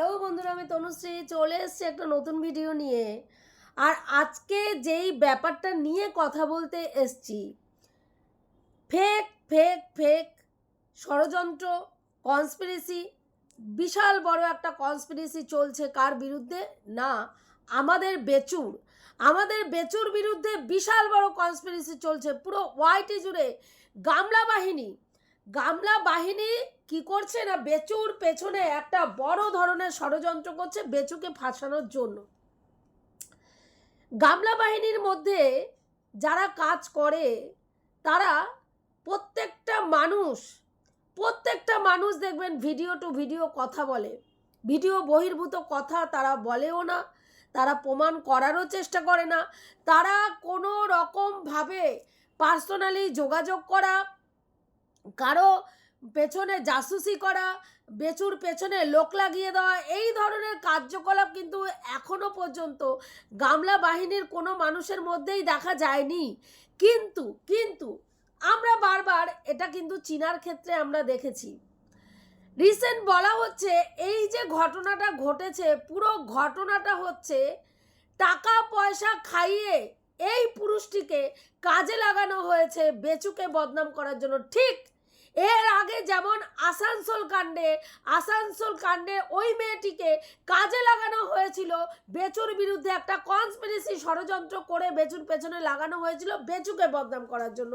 Hello বন্ধুরা, আমি তনুশ্রী চলে এসেছি একটা নতুন ভিডিও নিয়ে। আর আজকে যেই ব্যাপারটা নিয়ে কথা বলতে এসছি ফেক ফেক ফেক ষড়যন্ত্র কনস্পিরেসি বিশাল বড় একটা কনস্পিরেসি চলছে কার বিরুদ্ধে? না, আমাদের বেচুর। আমাদের বেচুর বিরুদ্ধে বিশাল বড় কনস্পিরেসি চলছে, পুরো ওয়াইটি জুড়ে। গামলা বাহিনী গামলা বাহিনী কি করছে না বেচুর পেছনে একটা বড় ধরনের ষড়যন্ত্র করছে বেচুকে ফাঁসানোর জন্য? গামলা বাহিনীর মধ্যে যারা কাজ করে, তারা প্রত্যেকটা মানুষ প্রত্যেকটা মানুষ দেখবেন ভিডিও টু ভিডিও কথা বলে। ভিডিও বহির্ভূত কথা তারা বলেও না, তারা প্রমাণ করারও চেষ্টা করে না। তারা কোনো রকমভাবে পার্সোনালি যোগাযোগ করা কারও পেছনে জাসুসি করা, বেচুর পেছনে লোক লাগিয়ে দেওয়া, এই ধরনের কার্যকলাপ কিন্তু এখনও পর্যন্ত গামলা বাহিনীর কোনো মানুষের মধ্যেই দেখা যায়নি। কিন্তু কিন্তু আমরা বারবার এটা কিন্তু চীনার ক্ষেত্রে আমরা দেখেছি। রিসেন্ট বলা হচ্ছে এই যে ঘটনাটা ঘটেছে, পুরো ঘটনাটা হচ্ছে টাকা পয়সা খাইয়ে এই পুরুষটিকে কাজে লাগানো হয়েছে বেচুকে বদনাম করার জন্য। ঠিক এর আগে যেমন আসানসোল কাণ্ডে আসানসোল কাণ্ডে ওই মেয়েটিকে কাজে লাগানো হয়েছিল, বেচুর বিরুদ্ধে একটা কনস্পিরেসি ষড়যন্ত্র করে বেচুর পেছনে লাগানো হয়েছিল বেচুকে বদনাম করার জন্য।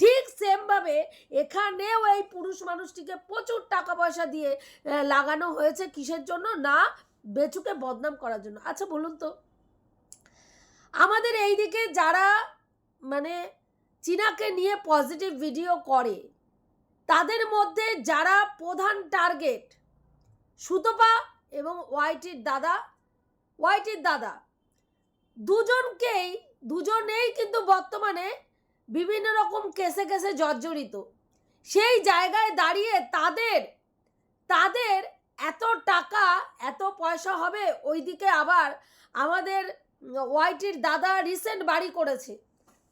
ঠিক সেমভাবে এখানেও এই পুরুষ মানুষটিকে প্রচুর টাকা পয়সা দিয়ে লাগানো হয়েছে কিসের জন্য? না, বেচুকে বদনাম করার জন্য। আচ্ছা বলুন তো। আমাদের এই দিকে যারা মানে চীনাকে নিয়ে পজিটিভ ভিডিও করে, তাদের মধ্যে যারা প্রধান টার্গেট সুতপা এবং ওয়াইটির দাদা ওয়াইটির দাদা, দুজনকেই, দুজনেই কিন্তু বর্তমানে বিভিন্ন রকম কেসে কেসে জর্জরিত। সেই জায়গায় দাঁড়িয়ে তাদের তাদের এত টাকা, এত পয়সা হবে, ওইদিকে আবার আমাদের ওয়াইটির দাদা রিসেন্ট বাড়ি করেছে।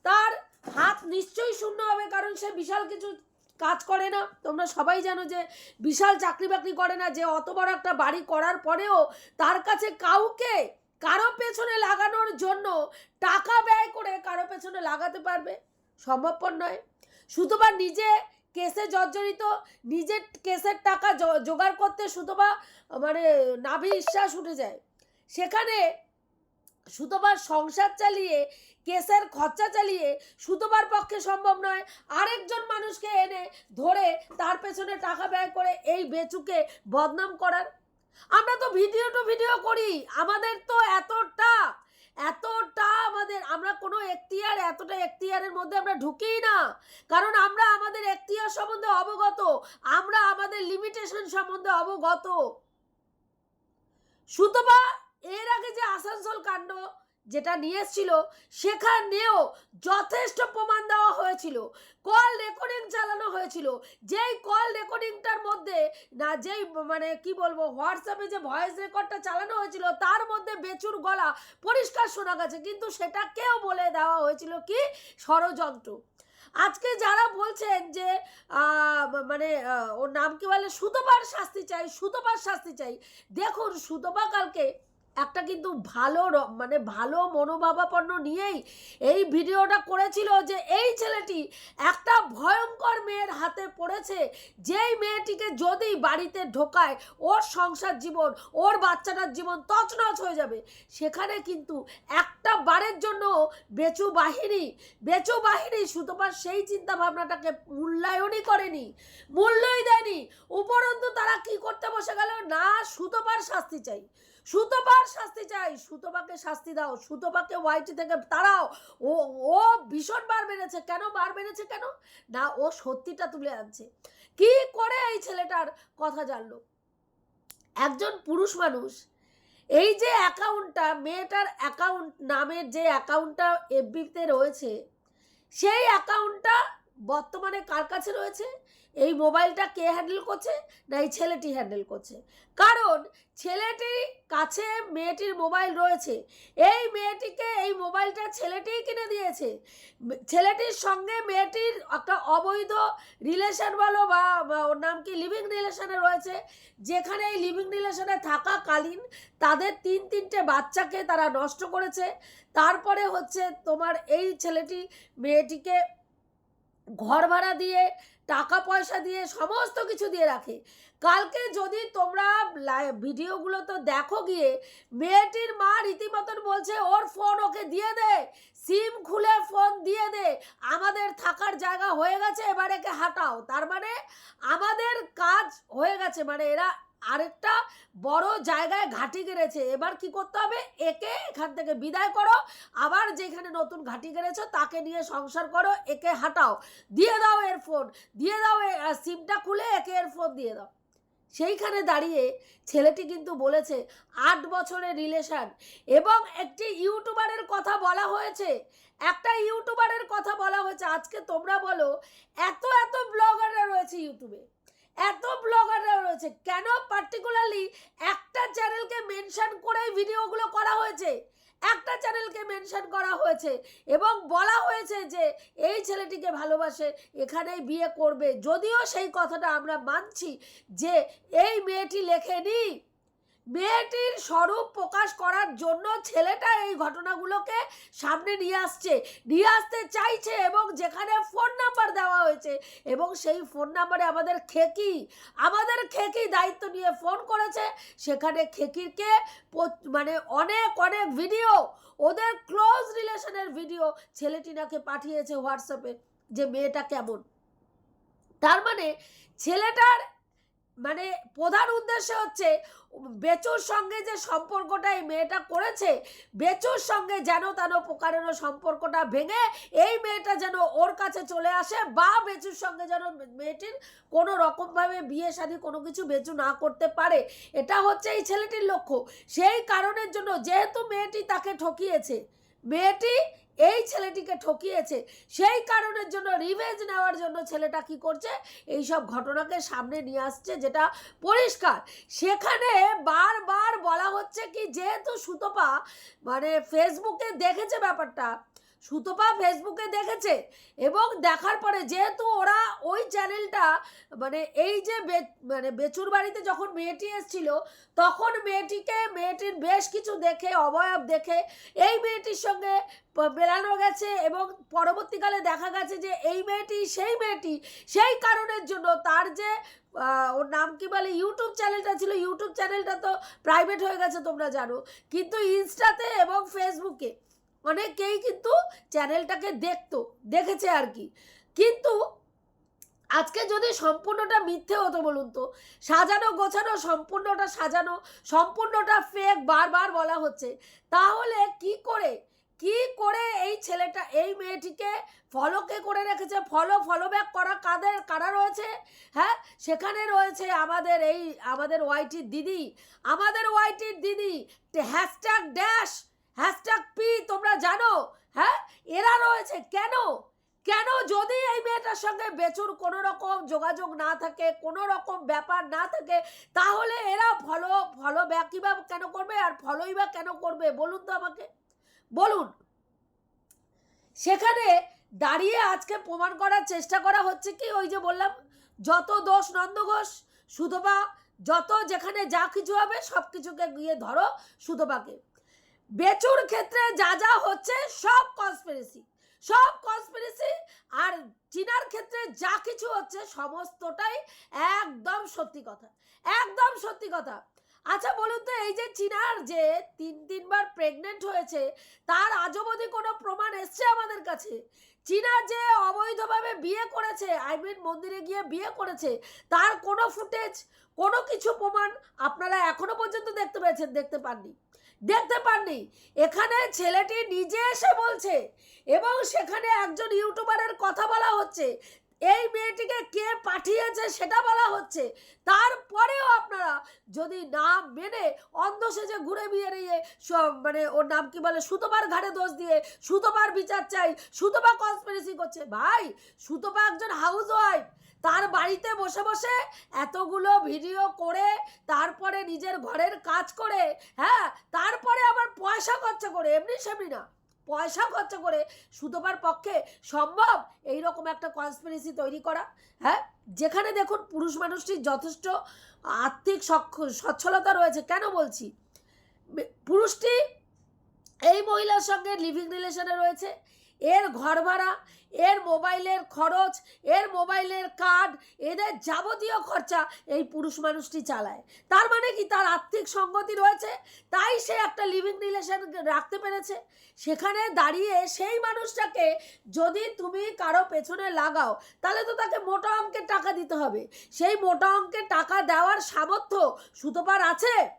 তার হাত নিশ্চয়ই শূন্য হবে, কারণ সে বিশাল কিছু কাজ করে না। তোমরা সবাই জানো যে বিশাল চাকরি বাকরি করে না, যে অত বড় একটা বাড়ি করার পরেও তার কাছে কাউকে কারও পেছনে লাগানোর জন্য টাকা ব্যয় করে কারও পেছনে লাগাতে পারবে। সম্ভবপর নয়। সুতবা নিজে কেসে জর্জরিত, নিজের কেসের টাকা জোগাড় করতে সুতবা মানে নাভি বিশ্বাস উঠে যায়। সেখানে সুতবার সংসার চালিয়ে, কেসের খরচা চালিয়ে সুতবার পক্ষে সম্ভব নয়। আরেকজন মানুষকে এনে ধরে তার পেছনে টাকা ব্যয় করে এই বেচুকে বদনাম করার। আমরা তো ভিডিও টু ভিডিও করি, আমাদের তো এতটা এতটা আমাদের, আমরা কোনো এখতিয়ার, এতটা এখতিয়ারের মধ্যে আমরা ঢুকিই না। কারণ আমরা আমাদের এখতিয়ার সম্বন্ধে অবগত, আমরা আমাদের লিমিটেশন সম্বন্ধে অবগত। সুতবা এর আগে যে আসানসোল কাণ্ড যেটা নিয়ে এসেছিল সেখানেও যথেষ্ট প্রমাণ দেওয়া হয়েছিল। কল রেকর্ডিং চালানো হয়েছিল। যেই কল রেকর্ডিংটার মধ্যে না, যেই মানে কি বলব হোয়াটসঅ্যাপে যে ভয়েস রেকর্ডটা চালানো হয়েছিল, তার মধ্যে বেচুর গলা পরিষ্কার শোনা গেছে। কিন্তু সেটাকেও বলে দেওয়া হয়েছিল কি? ষড়যন্ত্র। আজকে যারা বলছেন যে মানে ওর নাম কি বলে? সুতোবার শাস্তি চাই সুতোবার শাস্তি চাই। দেখুন সুতোবা কালকে একটা কিন্তু ভালো মানে ভালো মনোভাবাপন্ন নিয়েই এই ভিডিওটা করেছিল যে এই ছেলেটি একটা ভয়ঙ্কর মেয়ের হাতে পড়েছে। যেই মেয়েটিকে যদি বাড়িতে ঢোকায়, ওর সংসার জীবন, ওর বাচ্চাটার জীবন তছনছ হয়ে যাবে। সেখানে কিন্তু একটা বারের জন্য বেচু বাহিনী বেচু বাহিনী সুতপার সেই চিন্তা ভাবনাটাকে মূল্যায়নই করেনি, মূল্যই দেয়নি। উপরন্তু তারা কি করতে বসে গেল? না সুতপার শাস্তি চাই। সুতপার শাস্তি চাই, সুতপাকে শাস্তি দাও, সুতপাকে ওয়াইটি থেকে তাড়াও। ও ও ভীষণ বার বেড়েছে কেন বার বেড়েছে কেন? না, ও সত্যিটা তুলে আনছে। কি করে এই ছেলেটার কথা জানলো? একজন পুরুষ মানুষ, এই যে অ্যাকাউন্টটা মেয়েটার অ্যাকাউন্ট নামের যে অ্যাকাউন্টটা এফবিতে রয়েছে, সেই অ্যাকাউন্টটা বর্তমানে কার কাছে রয়েছে? এই মোবাইলটা কে হ্যান্ডেল করছে? না, এই ছেলেটি হ্যান্ডেল করছে। কারণ ছেলেটির কাছে মেয়েটির মোবাইল রয়েছে। এই মেয়েটিকে, এই মোবাইলটা ছেলেটিই কিনে দিয়েছে। ছেলেটির সঙ্গে মেয়েটির একটা অবৈধ রিলেশন বলো বা বা ওর নাম কি? লিভিং রিলেশনে রয়েছে। যেখানে এই লিভিং রিলেশনে থাকাকালীন তাদের তিন, তিনটে বাচ্চাকে তারা নষ্ট করেছে। তারপরে হচ্ছে তোমার এই ছেলেটি মেয়েটিকে ঘর ভাড়া দিয়ে টাকা পয়সা দিয়ে সমস্ত কিছু দিয়ে রাখে। কালকে যদি তোমরা ভিডিওগুলো তো দেখো গিয়ে, মেয়েটির মা রীতিমতন বলছে, ওর ফোন ওকে দিয়ে দে সিম খুলে ফোন দিয়ে দে, আমাদের থাকার জায়গা হয়ে গেছে, এবার একে হাঁটাও। তার মানে আমাদের কাজ হয়ে গেছে মানে এরা আরেকটা বড় জায়গায় ঘাঁটি গেড়েছে। এবার কি করতে হবে? একে এখান থেকে বিদায় করো। আবার যেখানে নতুন ঘাঁটি গেড়েছো, তাকে নিয়ে সংসার করো। একে হাঁটাও। দিয়ে দাও এর ফোন দিয়ে দাও সিমটা খুলে একে এর ফোন দিয়ে দাও। সেইখানে দাঁড়িয়ে ছেলেটি কিন্তু বলেছে, আট বছরের রিলেশন এবং একটি ইউটিউবারের কথা বলা হয়েছে। একটা ইউটিউবারের কথা বলা হয়েছে। আজকে তোমরা বলো, এত এত ব্লগাররা রয়েছে ইউটিউবে। এত ব্লগাররা রয়েছে। কেন পার্টিকুলারলি একটা চ্যানেলকে মেনশন করেই ভিডিওগুলো করা হয়েছে? একটা চ্যানেলকে মেনশন করা হয়েছে এবং বলা হয়েছে যে এই ছেলেটিকে ভালোবাসে, এখানেই বিয়ে করবে। যদিও সেই কথাটা আমরা মানছি যে এই মেয়েটি লেখেনি। মেয়েটির স্বরূপ প্রকাশ করার জন্য ছেলেটা এই ঘটনাগুলোকে সামনে নিয়ে আসছে। নিয়ে আসতে চাইছে এবং যেখানে ফোন নাম্বার দেওয়া হয়েছে এবং সেই ফোন নাম্বারে আমাদের খেকি আমাদের খেকি দায়িত্ব নিয়ে ফোন করেছে। সেখানে খেকিরকে মানে অনেক অনেক ভিডিও ওদের ক্লোজ রিলেশনের ভিডিও ছেলেটি নাকি পাঠিয়েছে হোয়াটসঅ্যাপে যে মেয়েটা কেমন। তার মানে ছেলেটার মানে প্রধান উদ্দেশ্য হচ্ছে, বেচুর সঙ্গে যে সম্পর্কটা এই মেয়েটা করেছে, বেচুর সঙ্গে যেন তেন প্রকারের সম্পর্কটা ভেঙে এই মেয়েটা যেন ওর কাছে চলে আসে বা বেচুর সঙ্গে যেন মেয়েটির কোনো রকমভাবে বিয়ে শাদী কোনো কিছু বেচু না করতে পারে। এটা হচ্ছে এই ছেলেটির লক্ষ্য। সেই কারণের জন্য যেহেতু মেয়েটি তাকে ঠকিয়েছে, মেয়েটি এই ছেলেটিকে ঠকিয়েছে, সেই কারণের জন্য রিভেঞ্জ নেওয়ার জন্য ছেলেটা কি করছে? এই সব ঘটনাকে সামনে নিয়ে আসছে যেটা পরিষ্কার। সেখানে বারবার বলা হচ্ছে কি, যেহেতু সুতপা মানে ফেসবুকে দেখেছে ব্যাপারটা সুতপা ফেসবুকে দেখেছে এবং দেখার পরে যেহেতু ওরা ওই চ্যানেলটা মানে এই যে মানে বেচুর বাড়িতে যখন মেয়েটি এসেছিল, তখন মেয়েটিকে, মেয়েটির বেশ কিছু দেখে, অবয়ব দেখে এই মেয়েটির সঙ্গে মেলানো গেছে এবং পরবর্তীকালে দেখা গেছে যে এই মেয়েটি, সেই মেয়েটি, সেই কারণের জন্য তার যে ওর নাম কি বলে, ইউটিউব চ্যানেলটা ছিল, ইউটিউব চ্যানেলটা তো প্রাইভেট হয়ে গেছে তোমরা জানো। কিন্তু ইনস্টাতে এবং ফেসবুকে অনেকেই কিন্তু চ্যানেলটাকে দেখতো, দেখেছে আর কি। কিন্তু আজকে যদি সম্পূর্ণটা মিথ্যে হতো বলুন তো, সাজানো, গোছানো, সম্পূর্ণটা সাজানো, সম্পূর্ণটা ফেক বারবার বলা হচ্ছে, তাহলে কি করে কি করে এই ছেলেটা, এই মেয়েটিকে ফলো কে করে রেখেছে? ফলো ফলো ব্যাক করা কাদের, কারা রয়েছে? হ্যাঁ সেখানে রয়েছে আমাদের এই, আমাদের ওয়াইটির দিদি, আমাদের ওয়াইটির দিদি হ্যাশট্যাগ ড্যাশ হ্যাশট্যাগ পি তোমরা জানো? হ্যাঁ? এরা রয়েছে। কেন? কেন যদি এই মেয়েটার সঙ্গে বেচুর কোনো রকম যোগাযোগ না থাকে কোনো রকম ব্যাপার না থাকে, তাহলে এরা ফলো ফলো ব্যাকই বা কেন করবে আর ফলোই বা কেন করবে? বলুন তো আমাকে। বলুন। সেখানে দাঁড়িয়ে আজকে প্রমাণ করার চেষ্টা করা হচ্ছে কি? ওই যে বললাম, যত দোষ নন্দ ঘোষ, সুতপা, যত যেখানে যা কিছু হবে সব কিছুকে গিয়ে ধরো সুতপাকে। বেচুর ক্ষেত্রে যা যা হচ্ছে সব কনস্পিরেসি সব কনস্পিরেসি আর চীনার ক্ষেত্রে যা কিছু হচ্ছে সমস্তটাই একদম সত্যি কথা। একদম সত্যি কথা। আচ্ছা বলুন তো, এই যে চীনার যে তিন তিনবার প্রেগনেন্ট হয়েছে, তার অবধি কোনো প্রমাণ এসছে আমাদের কাছে? চীনা যে অবৈধভাবে বিয়ে করেছে আই মিন মন্দিরে গিয়ে বিয়ে করেছে, তার কোনো ফুটেজ কোনো কিছু প্রমাণ আপনারা এখনও পর্যন্ত দেখতে পেয়েছেন, দেখতে পাননি। দেখতে পাননি। এখানে ছেলেটি নিজে এসে বলছে এবং সেখানে একজন ইউটিউবারের কথা বলা হচ্ছে এই মেয়েটিকে কে পাঠিয়েছে সেটা বলা হচ্ছে। তারপরেও আপনারা যদি না মেনে অন্ধ সেজে ঘুরে বেরিয়ে সব মানে ওর নাম কি বলে সুতোবার ঘাড়ে দোষ দিয়ে সুতোবার বিচার চাই সুতোবা কনস্পিরেসি করছে। ভাই সুতোবা একজন হাউস ওয়াইফ তার বাড়িতে বসে বসে এতগুলো ভিডিও করে, তারপরে নিজের ঘরের কাজ করে হ্যাঁ তারপরে আবার পয়সা খরচা করে, এমনি সেমনি না। পয়সা খরচা করে সুতোপার পক্ষে সম্ভব এই রকম একটা কনস্পিরেসি তৈরি করা হ্যাঁ? যেখানে দেখুন পুরুষ মানুষটির যথেষ্ট আর্থিক সচ্ছলতা রয়েছে। কেন বলছি? পুরুষটি এই মহিলার সঙ্গে লিভিং রিলেশনে রয়েছে এর ঘর ভাড়া, এর মোবাইলের খরচ, এর মোবাইলের কার্ড, এদের যাবতীয় খরচা এই পুরুষ মানুষটি চালায়। তার মানে কি? তার আর্থিক সঙ্গতি রয়েছে, তাই সে একটা লিভিং রিলেশন রাখতে পেরেছে। সেখানে দাঁড়িয়ে সেই মানুষটাকে যদি তুমি কারও পেছনে লাগাও, তাহলে তো তাকে মোটা অঙ্কের টাকা দিতে হবে। সেই মোটা অঙ্কের টাকা দেওয়ার সামর্থ্য সুতোপার আছে?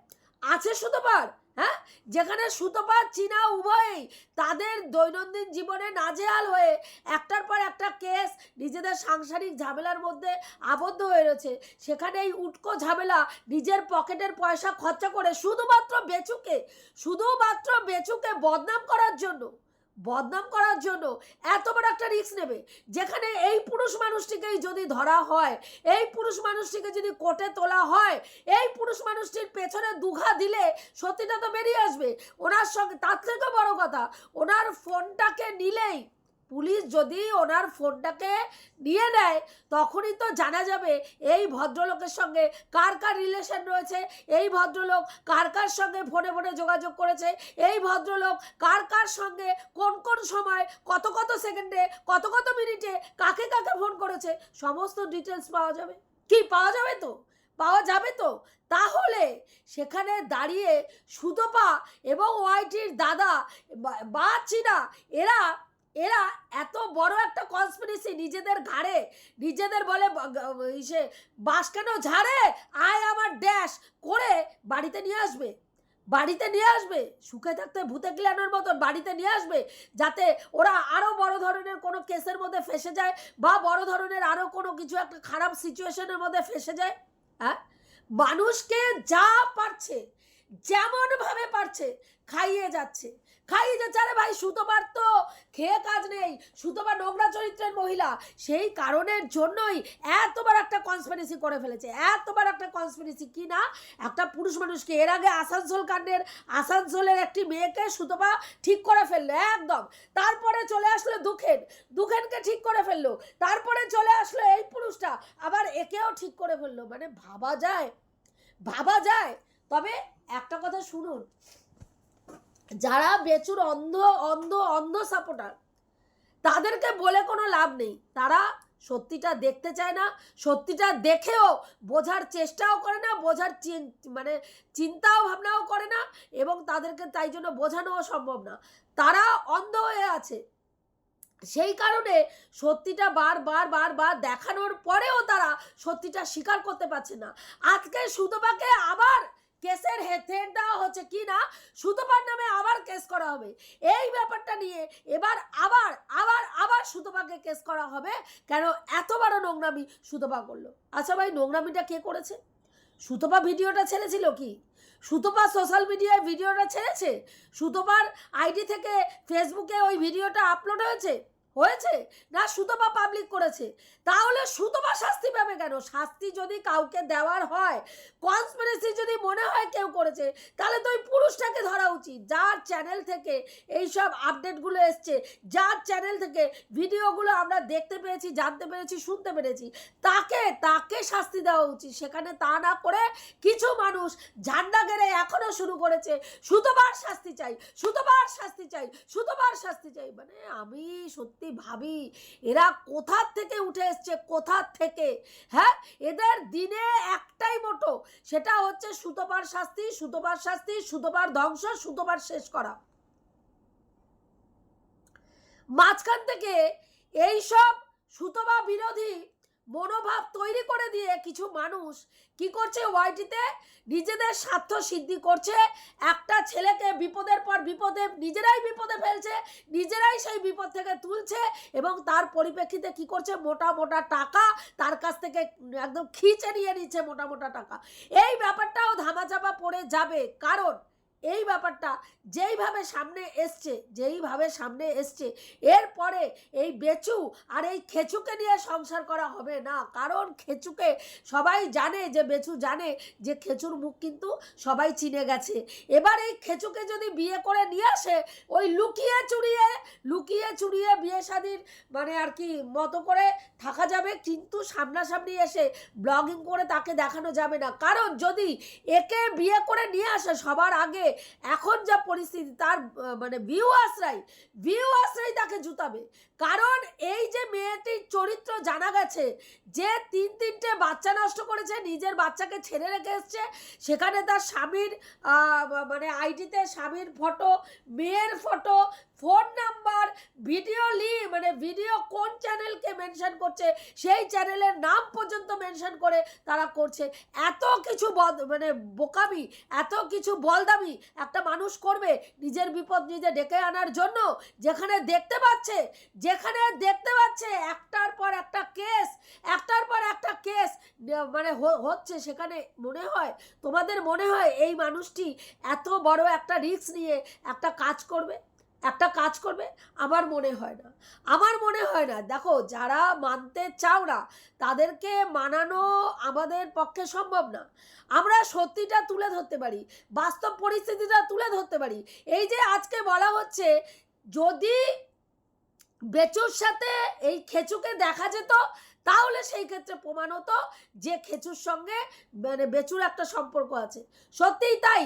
আছে সুতোপার। হ্যাঁ? যেখানে সুতপা চীনা উভয়ই তাদের দৈনন্দিন জীবনে নাজেহাল হয়ে একটার পর একটা কেস নিজেদের সাংসারিক ঝামেলার মধ্যে আবদ্ধ হয়ে রয়েছে। সেখানে এই উটকো ঝামেলা নিজের পকেটের পয়সা খরচা করে শুধুমাত্র বেচুকে শুধুমাত্র বেচুকে বদনাম করার জন্য। বদনাম করার জন্য এত বড় একটা রিস্ক নেবে। যেখানে এই পুরুষ মানুষটিকেই যদি ধরা হয়, এই পুরুষ মানুষটিকে যদি কোটে তোলা হয়, এই পুরুষ মানুষটির পেছনে দুঘা দিলে সত্যিটা তো বেরিয়ে আসবে। ওনার সঙ্গে, তার থেকে বড় কথা, ওনার ফোনটাকে নিলেই পুলিশ যদি ওনার ফোনটাকে নিয়ে নেয়, তখনই তো জানা যাবে এই ভদ্রলোকের সঙ্গে কার কার রিলেশন রয়েছে, এই ভদ্রলোক কার কার সঙ্গে ফোনে ফোনে যোগাযোগ করেছে, এই ভদ্রলোক কার কার সঙ্গে কোন কোন সময় কত কত সেকেন্ডে কত কত মিনিটে কাকে কাকে ফোন করেছে, সমস্ত ডিটেলস পাওয়া যাবে। কি, পাওয়া যাবে তো? পাওয়া যাবে তো? তাহলে সেখানে দাঁড়িয়ে সুতপা এবং ওয়াইটির দাদা বা- চীনা, এরা এরা এত বড় একটা কনস্পিরেসি নিজেদের ঘাড়ে, নিজেদের বলে ইসে বাস কেন ঝাড়ে? আয় আমার ড্যাশ করে বাড়িতে নিয়ে আসবে। বাড়িতে নিয়ে আসবে, সুখে থাকতে ভূতে গিলানোর মতন বাড়িতে নিয়ে আসবে, যাতে ওরা আরও বড় ধরনের কোনো কেসের মধ্যে ফেসে যায় বা বড় ধরনের আরও কোনো কিছু একটা খারাপ সিচুয়েশনের মধ্যে ফেসে যায় হ্যাঁ? মানুষকে যা পারছে, যেমনভাবে পারছে, খাইয়ে যাচ্ছে। খাইয়ে যাচ্ছে আরে ভাই সুতোবার তো খেয়ে কাজ নেই। সুতোবার নোংরা চরিত্রের মহিলা, সেই কারণের জন্যই এতবার একটা কনস্পিরেসি করে ফেলেছে। এতবার একটা কনস্পিরেসি কি না? একটা পুরুষ মানুষকে এর আগে আসানসোল কাণ্ডের, আসানসোলের একটি মেয়েকে সুতপা ঠিক করে ফেলল, একদম। তারপরে চলে আসলো দুখেন। দুখেনকে ঠিক করে ফেলল। তারপরে চলে আসলো এই পুরুষটা। আবার একেও ঠিক করে ফেলল। মানে ভাবা যায়। ভাবা যায়। তবে একটা কথা শুনুন যারা বেচুর অন্ধ অন্ধ অন্ধ সাপোর্টার তাদেরকে বলে কোনো লাভ নেই। তারা সত্যিটা দেখতে চায় না, সত্যিটা দেখেও বোঝার চেষ্টাও করে না, বোঝার মানে চিন্তাও, ভাবনাও করে না এবং তাদেরকে তাই জন্য বোঝানোও সম্ভব না। তারা অন্ধ হয়ে আছে। সেই কারণে সত্যিটা বারবার বারবার দেখানোর পরেও তারা সত্যিটা স্বীকার করতে পারছে না। আজকে সুতপাকে আবার কেসের হেড দেওয়া হচ্ছে কি না? সুতপার নামে আবার কেস করা হবে। এই ব্যাপারটা নিয়ে এবার আবার আবার আবার সুতপাকে কেস করা হবে কেন এত বড় নোংরামি সুতপা করল। আচ্ছা ভাই, নোংরামিটা কে করেছে? সুতপা ভিডিওটা ছেড়েছিল কি? সুতপা সোশ্যাল মিডিয়ায় ভিডিওটা ছেড়েছে? সুতপার আইডি থেকে ফেসবুকে ওই ভিডিওটা আপলোড হয়েছে? হয়েছে? না সুতপা পাবলিক করেছে। তাহলে সুতপা শাস্তি পাবে কেন? শাস্তি যদি কাউকে দেওয়ার হয় কনস্পিরেসি যদি মনে হয় কেউ করেছে, তাহলে তো ওই পুরুষটাকে ধরা উচিত। যার চ্যানেল থেকে এই সব আপডেটগুলো এসছে, যার চ্যানেল থেকে ভিডিওগুলো আমরা দেখতে পেয়েছি, জানতে পেরেছি, শুনতে পেরেছি, তাকে তাকে শাস্তি দেওয়া উচিত। সেখানে তা না করে কিছু মানুষ ঝান্ডা গেড়ে এখনও শুরু করেছে। সুতোবার শাস্তি চাই সুতোবার শাস্তি চাই সুতোবার শাস্তি চাই। মানে আমি সত্যি ভাবি? এরা কোথার থেকে উঠে এসছে? কোথার থেকে? হ্যাঁ এদের দিনে একটাই মোটো, সেটা হচ্ছে সুতোপার শাস্তি সুতোবার শাস্তি সুতোবার ধ্বংস সুতোবার শেষ করা। মাঝখান থেকে এইসব সুতোবা বিরোধী মনোভাব তৈরি করে দিয়ে কিছু মানুষ কি করছে ওয়াইটিতে? নিজেদের স্বার্থ সিদ্ধি করছে। একটা ছেলেকে বিপদের পর বিপদে, নিজেরাই বিপদে ফেলছে, নিজেরাই সেই বিপদ থেকে তুলছে এবং তার পরিপ্রেক্ষিতে কি করছে? মোটা মোটা টাকা তার কাছ থেকে একদম খিচে নিয়ে নিচ্ছে মোটা মোটা টাকা। এই ব্যাপারটাও ধামাচাপা পড়ে যাবে। কারণ এই ব্যাপারটা যেইভাবে সামনে এসছে, যেইভাবে সামনে এসছে, এরপরে এই বেচু আর এই খেচুকে নিয়ে সংসার করা হবে না। কারণ খেচুকে সবাই জানে যে, বেচু জানে যে, খেচুর মুখ কিন্তু সবাই চিনে গেছে। এবার এই খেচুকে যদি বিয়ে করে নিয়ে আসে, ওই লুকিয়ে চুরিয়ে লুকিয়ে চুরিয়ে বিয়ে শাদির মানে আর কি মতো করে থাকা যাবে, কিন্তু সামনাসামনি এসে ব্লগিং করে তাকে দেখানো যাবে না। কারণ যদি একে বিয়ে করে নিয়ে আসে সবার আগে এখন যা পরিস্থিতি, তার মানে ভিউয়ার্সরাই ভিউয়ার্সরাই তাকে জুতাবে। কারণ এই যে মেয়েটির চরিত্র জানা গেছে, যে তিন তিনটে বাচ্চা নষ্ট করেছে, নিজের বাচ্চাকে ছেড়ে রেখে এসছে, সেখানে তার স্বামীর মানে আইডিতে স্বামীর ফটো মেয়ের ফটো ফোন নাম্বার, ভিডিও লি মানে ভিডিও কোন চ্যানেলকে মেনশন করছে, সেই চ্যানেলের নাম পর্যন্ত মেনশন করে তারা করছে। এত কিছু মানে বোকামি, এত কিছু বলদামি একটা মানুষ করবে নিজের বিপদ নিজে ডেকে আনার জন্য, যেখানে দেখতে পাচ্ছে, যেখানে দেখতে পাচ্ছে একটার পর একটা কেস একটার পর একটা কেস মানে হচ্ছে, সেখানে মনে হয়, তোমাদের মনে হয় এই মানুষটি এত বড় একটা রিস্ক নিয়ে একটা কাজ করবে? একটা কাজ করবে আমার মনে হয় না। আমার মনে হয় না। দেখো, যারা মানতে চাও না, তাদেরকে মানানো আমাদের পক্ষে সম্ভব না। আমরা সত্যিটা তুলে ধরতে পারি, বাস্তব পরিস্থিতিটা তুলে ধরতে পারি। এই যে আজকে বলা হচ্ছে, যদি বেচুর সাথে এই খেচুকে দেখা যেত, তাহলে সেই ক্ষেত্রে প্রমাণ হতো যে খেচুর সঙ্গে মানে বেচুর একটা সম্পর্ক আছে। সত্যিই তাই?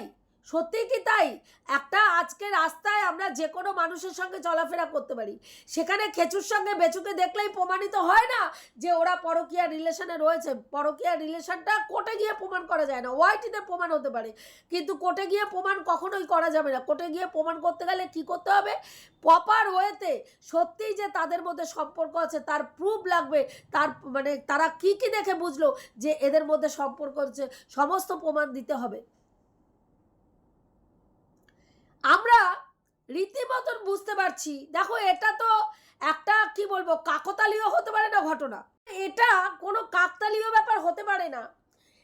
সত্যি কি তাই? একটা আজকে রাস্তায় আমরা যে কোনো মানুষের সঙ্গে চলাফেরা করতে পারি। সেখানে খেচুর সঙ্গে বেচুকে দেখলেই প্রমাণিত হয় না যে ওরা পরকীয়া রিলেশনে রয়েছে। পরকীয়া রিলেশনটা কোর্টে গিয়ে প্রমাণ করা যায় না। ওয়াইটিতে প্রমাণ হতে পারে। কিন্তু কোর্টে গিয়ে প্রমাণ কখনোই করা যাবে না। কোর্টে গিয়ে প্রমাণ করতে গেলে কি করতে হবে? প্রপার ওয়েতে সত্যিই যে তাদের মধ্যে সম্পর্ক আছে, তার প্রুফ লাগবে, তার মানে তারা কি কি দেখে বুঝলো যে এদের মধ্যে সম্পর্ক হচ্ছে, সমস্ত প্রমাণ দিতে হবে আমরা রীতিমতন বুঝতে পারছি। দেখো, এটা তো একটা, কি বলব, কাকতালীয় হতে পারে না ঘটনা। এটা কোনো কাকতালীয় ব্যাপার হতে পারে না।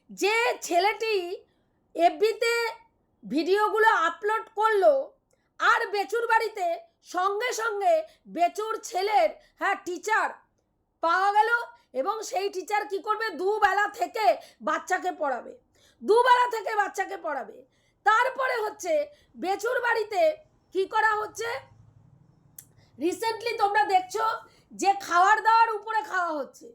যে ছেলেটি এফবিতে ভিডিওগুলো আপলোড করল আর বেচুর বাড়িতে সঙ্গে সঙ্গে বেচুর ছেলের হ্যাঁ টিচার পাওয়া গেল এবং সেই টিচার কি করবে? দুবেলা থেকে বাচ্চাকে পড়াবে। দুবেলা থেকে বাচ্চাকে পড়াবে। তারপরে হচ্ছে বেচুর বাড়িতে কি করা হচ্ছে? রিসেন্টলি তোমরা দেখছ যে খাওয়ার দাওয়ার উপরে খাওয়া হচ্ছে।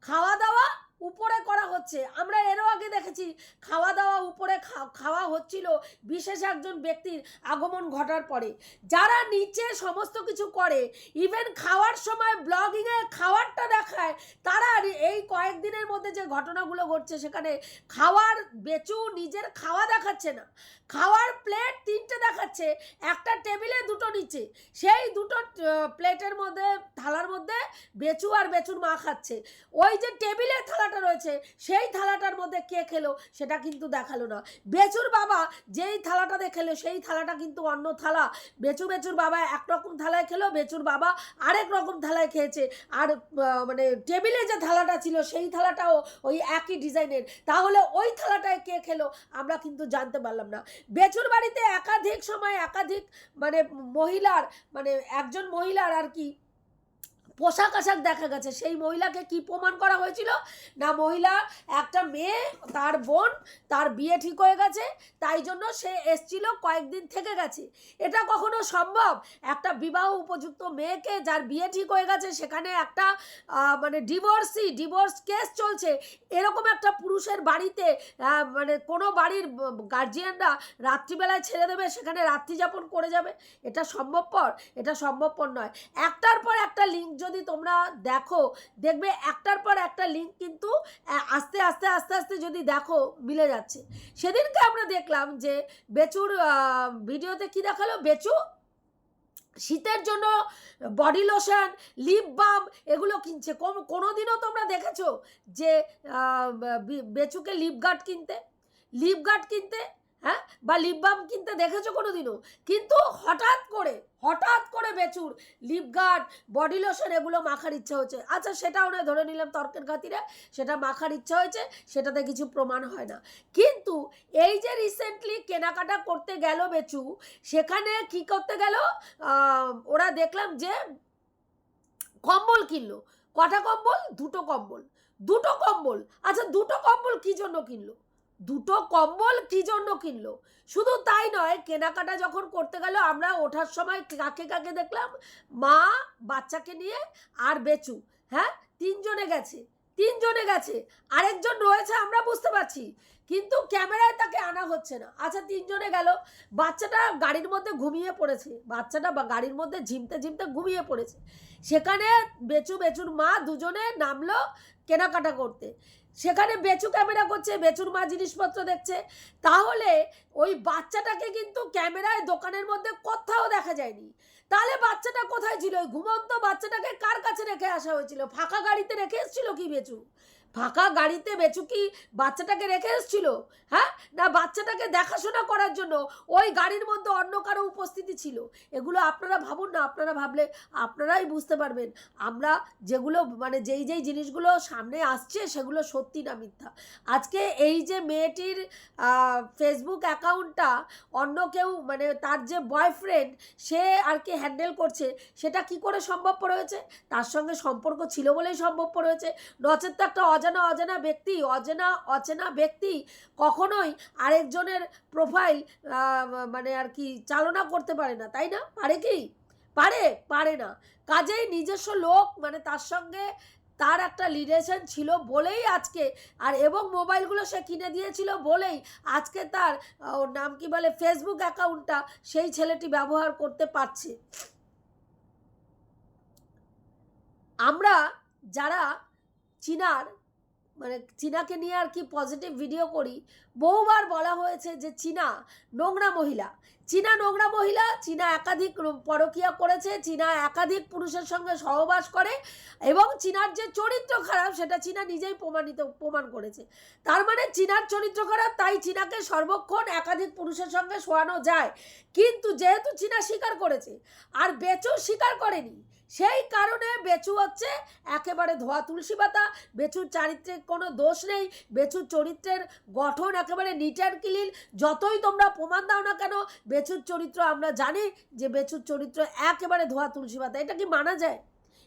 খাওয়া দাওয়া উপরে করা হচ্ছে। আমরা এরও আগে দেখেছি খাওয়া দাওয়া উপরে খাওয়া হচ্ছিল বিশেষ একজন ব্যক্তির আগমন ঘটার পরে। যারা নিচে সমস্ত কিছু করে ইভেন খাওয়ার সময় ব্লগিংয়ে খাওয়ারটা দেখায়, তারা এই কয়েকদিনের মধ্যে যে ঘটনাগুলো ঘটছে, সেখানে খাওয়ার বেচু নিজের খাওয়া দেখাচ্ছে না। খাওয়ার প্লেট তিনটে দেখাচ্ছে, একটা টেবিলে দুটো নিচে। সেই দুটো প্লেটের মধ্যে, থালার মধ্যে বেচু আর বেচুর মা খাচ্ছে। ওই যে টেবিলে থালাটা রয়েছে, সেই থালাটার মধ্যে কে খেলো সেটা কিন্তু দেখাল না। বেচুর বাবা যেই থালাটাতে খেলো, সেই থালাটা কিন্তু অন্য থালা। বেচু বেচুর বাবা একরকম থালায় খেলো, বেচুর বাবা আরেক রকম থালায় খেয়েছে। আর মানে টেবিলে যে থালাটা ছিল, সেই থালাটাও ওই একই ডিজাইনের। তাহলে ওই থালাটায় কে খেলো আমরা কিন্তু জানতে পারলাম না। বেচুর বাড়িতে একাধিক সময় একাধিক মানে মহিলার মানে একজন মহিলার আর কি পোশাক আশাক দেখা গেছে। সেই মহিলাকে কি প্রমাণ করা হয়েছিল? না, মহিলা, একটা মেয়ে, তার বোন, তার বিয়ে ঠিক হয়ে গেছে, তাই জন্য সে এসছিল কয়েকদিন থেকে গেছে। এটা কখনো সম্ভব? একটা বিবাহ উপযুক্ত মেয়েকে যার বিয়ে ঠিক হয়ে গেছে, সেখানে একটা মানে ডিভোর্সি ডিভোর্স কেস চলছে। এরকম একটা পুরুষের বাড়িতে মানে কোনো বাড়ির গার্জিয়ানরা রাত্রিবেলায় ছেড়ে দেবে, সেখানে রাত্রি যাপন করে যাবে। এটা সম্ভবপর? এটা সম্ভবপর নয়। একটার পর একটা লিঙ্ক যদি তোমরা দেখো, দেখবে একটার পর একটা লিঙ্ক কিন্তু আস্তে আস্তে আস্তে আস্তে যদি দেখো, মিলে যাচ্ছে। সেদিনকে আমরা দেখলাম যে বেচুর ভিডিওতে কি দেখাল? বেচু শীতের জন্য বডি লোশন লিপ বাম এগুলো কিনছে। কোনো দিনও তোমরা দেখেছ যে বেচুকে লিপ গার্ড কিনতে? লিপ গার্ড কিনতে? হ্যাঁ? বা লিপ বাম কিনতে দেখেছ কোনোদিনও? কিন্তু হঠাৎ করে হঠাৎ করে বেচুর লিপ গার্ড বডি লোশন এগুলো মাখার ইচ্ছা হচ্ছে আচ্ছা সেটাও না ধরে নিলাম তর্কের খাতিরে, সেটা মাখার ইচ্ছা হয়েছে, সেটাতে কিছু প্রমাণ হয় না। কিন্তু এই যে রিসেন্টলি কেনাকাটা করতে গেল বেচু, সেখানে কি করতে গেল? ওরা দেখলাম যে কম্বল কিনলো। কটা কম্বল? দুটো কম্বল। দুটো কম্বল। আচ্ছা দুটো কম্বল কি জন্য কিনলো? দুটো কম্বল কি জন্য কিনলো? শুধু তাই নয়, কেনাকাটা যখন করতে গেল, আমরা ওঠার সময় কাকে কাকে দেখলাম? মা, বাচ্চাকে নিয়ে আর বেচু হ্যাঁ? তিনজনে গেছে তিনজনে গেছে। আরেকজন রয়েছে, আমরা বুঝতে পারছি। কিন্তু ক্যামেরায় তাকে আনা হচ্ছে না। আচ্ছা তিনজনে গেল। বাচ্চাটা গাড়ির মধ্যে ঘুমিয়ে পড়েছে। বাচ্চাটা বা গাড়ির মধ্যে ঝিমতে ঝিমতে ঘুমিয়ে পড়েছে। সেখানে বেচু, বেচুর মা দুজনে নামলো কেনাকাটা করতে। সেখানে বেচু ক্যামেরা করছে, বেচুর মা জিনিসপত্র দেখছে। তাহলে ওই বাচ্চাটাকে কিন্তু ক্যামেরায় দোকানের মধ্যে কোথাও দেখা যায়নি। তাহলে বাচ্চাটা কোথায় ছিল? ওই ঘুমন্ত বাচ্চাটাকে কার কাছে রেখে আসা হয়েছিল? ফাঁকা গাড়িতে রেখে এসেছিল কি বেচু? ফাঁকা গাড়িতে বেচু কি বাচ্চাটাকে রেখে এসেছিল? হ্যাঁ? না, বাচ্চাটাকে দেখাশোনা করার জন্য ওই গাড়ির মধ্যে অন্য কারও উপস্থিতি ছিল। এগুলো আপনারা ভাবুন না, আপনারা ভাবলে আপনারাই বুঝতে পারবেন। আমরা যেগুলো মানে যেই যেই জিনিসগুলো সামনে আসছে সেগুলো সত্যি না মিথ্যা। আজকে এই যে মেয়েটির ফেসবুক অ্যাকাউন্টটা অন্য কেউ মানে তার যে বয়ফ্রেন্ড, সে আর কি হ্যান্ডেল করছে, সেটা কি করে সম্ভবপর হয়েছে? তার সঙ্গে সম্পর্ক ছিল বলেই সম্ভবপর হয়েছে। নচেত একটা অজানা অজানা ব্যক্তি, অজানা অচেনা ব্যক্তি কখনোই আরেকজনের প্রোফাইল মানে আর কি চালনা করতে পারে না, তাই না? পারে কি? পারে পারে না। কাজেই নিজস্ব লোক মানে তার সঙ্গে তার একটা রিলেশন ছিল বলেই আজকে, আর এবং মোবাইলগুলো সে কিনে দিয়েছিল বলেই আজকে তার ওর নাম কি বলে ফেসবুক অ্যাকাউন্টটা সেই ছেলেটি ব্যবহার করতে পারছে। আমরা যারা চীনার মানে চীনাকে নিয়ে আর কি পজিটিভ ভিডিও করি। বহুবার বলা হয়েছে যে চীনা নোংরা মহিলা। চীনা নোংরা মহিলা, চীনা একাধিক পরকিয়া করেছে, চীনা একাধিক পুরুষের সঙ্গে সহবাস করে এবং চীনার যে চরিত্র খারাপ, সেটা চীনা নিজেই প্রমাণিত, প্রমাণ করেছে। তার মানে চীনার চরিত্র খারাপ, তাই চীনাকে সর্বক্ষণ একাধিক পুরুষের সঙ্গে শোয়ানো যায়। কিন্তু যেহেতু চীনা স্বীকার করেছে, আর বেচু স্বীকার করেনি সেই কারণে বেচু হচ্ছে একেবারে ধোয়া তুলসী পাতা। বেচুর চারিত্রিক কোনো দোষ নেই। বেচুর চরিত্রের গঠন একেবারে নিট অ্যান্ড ক্লিন যতই তোমরা প্রমাণ দাও না কেন, বেচুর চরিত্র আমরা জানি যে বেচুর চরিত্র একেবারে ধোয়া তুলসী পাতা। এটা কি মানা যায়?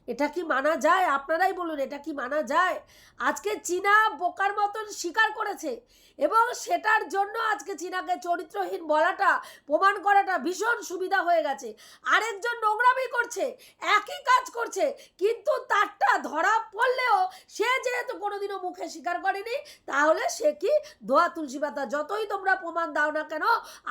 এটা কি মানা যায়? আপনারাই বলুন, এটা কি মানা যায়? আজকে চীনা বোকার মতন স্বীকার করেছে এবং সেটার জন্য আজকে চীনাকে চরিত্রহীন বলাটা, প্রমাণ করাটা ভীষণ সুবিধা হয়ে গেছে। আরেকজন নোংরামি করছে, একই কাজ করছে, কিন্তু তারটা ধরা পড়লেও সে যেহেতু কোনোদিনও মুখে স্বীকার করেনি, তাহলে সে কি ধোয়া তুলসী পাতা? যতই তোমরা প্রমাণ দাও না কেন,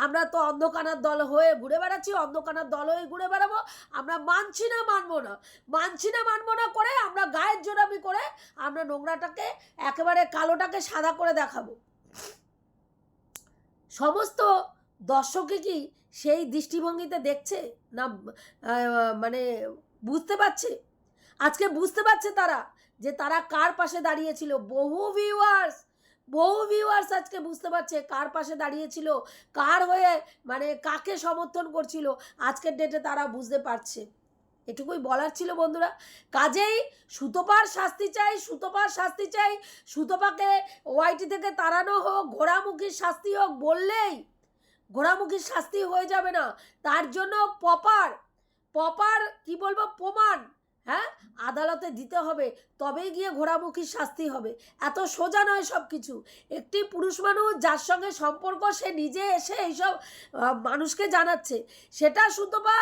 আমরা তো অন্ধকানার দল হয়ে ঘুরে বেড়াচ্ছি, অন্ধকানার দল হয়ে ঘুরে বেড়াবো, আমরা মানছি না, মানবো না। মানছি না মানবো না করে, আমরা গায়ের জোরামি করে, আমরা নোংরাটাকে, একেবারে কালোটাকে সাদা করে দেখাবো। সমস্ত দর্শকে কি সেই দৃষ্টিভঙ্গিতে দেখছে না মানে বুঝতে পারছে? আজকে বুঝতে পারছে তারা যে তারা কার পাশে দাঁড়িয়েছিল? বহু ভিউয়ার্স বহু ভিউয়ার্স আজকে বুঝতে পারছে কার পাশে দাঁড়িয়েছিল, কার হয়ে মানে কাকে সমর্থন করছিল। আজকের ডেটে তারা বুঝতে পারছে। এটুকুই বলার ছিল বন্ধুরা। কাজেই সুতোপার শাস্তি চাই, সুতোপার শাস্তি চাই, সুতোপাকে ওয়াইটি থেকে তাড়ানো হোক, ঘোড়ামুখীর শাস্তি হোক, বললেই ঘোড়ামুখীর শাস্তি হয়ে যাবে না। তার জন্য পপার পপার কি বলব, প্রমাণ হ্যাঁ? আদালতে দিতে হবে, তবেই গিয়ে ঘোড়ামুখীর শাস্তি হবে। এত সোজা নয় সব কিছু একটি পুরুষ মানুষ যার সঙ্গে সম্পর্ক, সে নিজে এসে এইসব মানুষকে জানাচ্ছে। সেটা সুতপা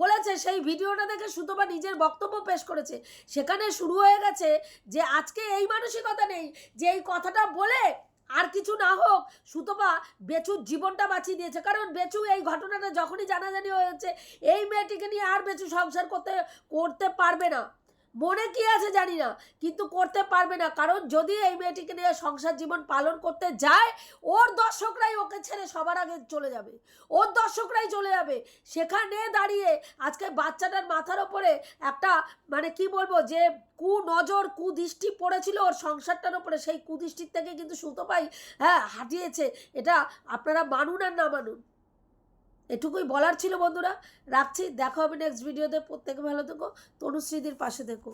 বলেছে, সেই ভিডিওটা দেখে সুতপা নিজের বক্তব্য পেশ করেছে। সেখানে শুরু হয়ে গেছে যে, আজকে এই মানসিকতা নেই, যে এই কথাটা বলে আর কিছু না হোক, সুতপা বেচুর জীবনটা বাঁচিয়ে দিয়েছে কারণ বেচু এই ঘটনাটা যখনই জানাজানি হয়েছে, এই মেয়েটিকে নিয়ে আর বেচু সংসার করতে করতে পারবে না। মনে কি আছে জানি না, কিন্তু করতে পারবে না। কারণ যদি এই মেয়েটিকে নিয়ে সংসার জীবন পালন করতে যায়, ওর দর্শকরাই ওকে ছেড়ে সবার আগে চলে যাবে। ওর দর্শকরাই চলে যাবে। সেখানে দাঁড়িয়ে আজকে বাচ্চাটার মাথার ওপরে একটা মানে কি বলব, যে কু নজর কুদৃষ্টি পড়েছিল ওর সংসারটার ওপরে। সেই কুদৃষ্টির থেকে কিন্তু সুতোপাই হ্যাঁ হাঁটিয়েছে। এটা আপনারা মানুন আর না মানুন। এটুকুই বলার ছিল বন্ধুরা। রাখছি, দেখা হবে নেক্সট ভিডিওতে প্রত্যেকে ভালো থেকো, তনুশ্রীদের পাশে থেকো।